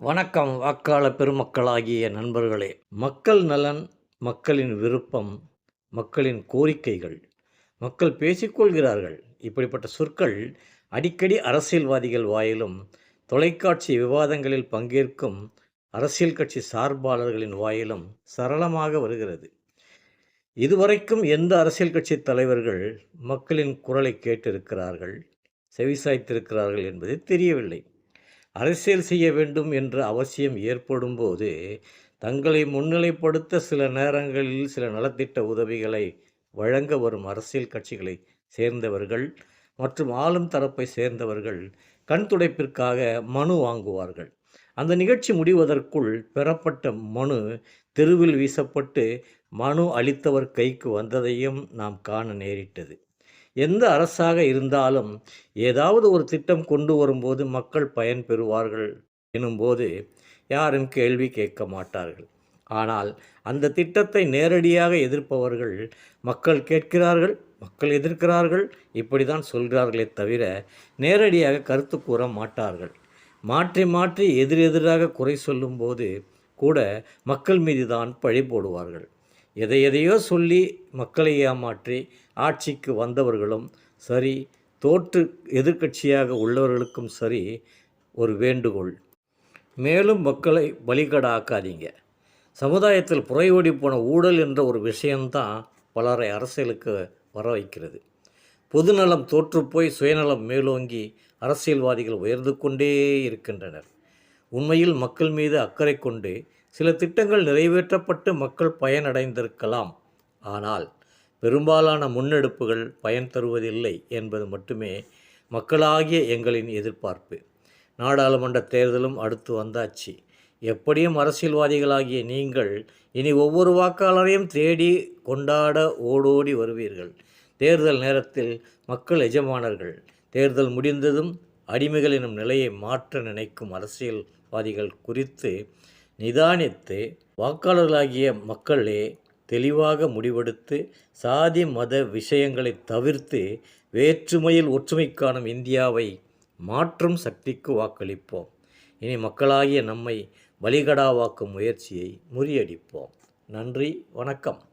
வணக்கம் வாக்காள பெருமக்களாகிய நண்பர்களே. மக்கள் நலன் மக்களின் விருப்பம் மக்களின் கோரிக்கைகள். மக்கள் பேசிக்கொள்கிறார்கள். இப்படிப்பட்ட சொற்கள் அடிக்கடி அரசியல்வாதிகள் வாயிலும் தொலைக்காட்சி விவாதங்களில் பங்கேற்கும் அரசியல் கட்சி சார்பாளர்களின் வாயிலும் சரளமாக வருகிறது. இதுவரைக்கும் எந்த அரசியல் கட்சி தலைவர்கள் மக்களின் குரலை கேட்டிருக்கிறார்கள் செவிசாய்த்திருக்கிறார்கள் என்பது தெரியவில்லை. அரசியல் செய்ய வேண்டும் என்ற அவசியம் ஏற்படும்போது தங்களை முன்னிலைப்படுத்த சில நேரங்களில் சில நலத்திட்ட உதவிகளை வழங்க வரும் அரசியல் கட்சிகளை சேர்ந்தவர்கள் மற்றும் ஆளும் தரப்பை சேர்ந்தவர்கள் கண் துடைப்பிற்காக மனு வாங்குவார்கள். அந்த நிகழ்ச்சி முடிவதற்குள் பெறப்பட்ட மனு தெருவில் வீசப்பட்டு மனு அளித்தவர் கைக்கு வந்ததையும் நாம் காண நேரிட்டது. எந்த அரசாக இருந்தாலும் ஏதாவது ஒரு திட்டம் கொண்டு வரும்போது மக்கள் பயன் பெறுவார்கள் எனும்போது யாரும் கேள்வி கேட்க மாட்டார்கள். ஆனால் அந்த திட்டத்தை நேரடியாக எதிர்ப்பவர்கள் மக்கள் கேட்கிறார்கள் மக்கள் எதிர்க்கிறார்கள் இப்படி தான் சொல்கிறார்களே தவிர நேரடியாக கருத்து கூற மாட்டார்கள். மாற்றி மாற்றி எதிரெதிராக குறை சொல்லும்போது கூட மக்கள் மீது தான் பழி போடுவார்கள். எதை எதையோ சொல்லி மக்களை ஏமாற்றி ஆட்சிக்கு வந்தவர்களும் சரி தோற்று எதிர்க்கட்சியாக உள்ளவர்களுக்கும் சரி ஒரு வேண்டுகோள். மேலும் மக்களை பலிகடாக்காதீங்க. சமுதாயத்தில் புறையோடி போன ஊழல் என்ற ஒரு விஷயம்தான் பலரை அரசியலுக்கு வர வைக்கிறது. பொதுநலம் தோற்றுப்போய் சுயநலம் மேலோங்கி அரசியல்வாதிகள் உயர்ந்து கொண்டே இருக்கின்றனர். உண்மையில் மக்கள் மீது அக்கறை கொண்டு சில திட்டங்கள் நிறைவேற்றப்பட்டு மக்கள் பயனடைந்திருக்கலாம். ஆனால் பெரும்பாலான முன்னெடுப்புகள் பயன் தருவதில்லை என்பது மட்டுமே மக்களாகிய எங்களின் எதிர்பார்ப்பு. நாடாளுமன்ற தேர்தலும் அடுத்து வந்தாச்சு. எப்படியும் அரசியல்வாதிகளாகிய நீங்கள் இனி ஒவ்வொரு வாக்காளரையும் தேடி கொண்டாட ஓடோடி வருவீர்கள். தேர்தல் நேரத்தில் மக்கள் எஜமானர்கள் தேர்தல் முடிந்ததும் அடிமைகள் எனும் நிலையை மாற்ற நினைக்கும் அரசியல்வாதிகள் குறித்து நிதானித்து வாக்காளர்களாகிய மக்களே தெளிவாக முடிவெடுத்து சாதி மத விஷயங்களை தவிர்த்து வேற்றுமையில் ஒற்றுமை காணும் இந்தியாவை மாற்றும் சக்திக்கு வாக்களிப்போம். இனி மக்களாகிய நம்மை வழிகடாவாக்கும் முயற்சியை முறியடிப்போம். நன்றி வணக்கம்.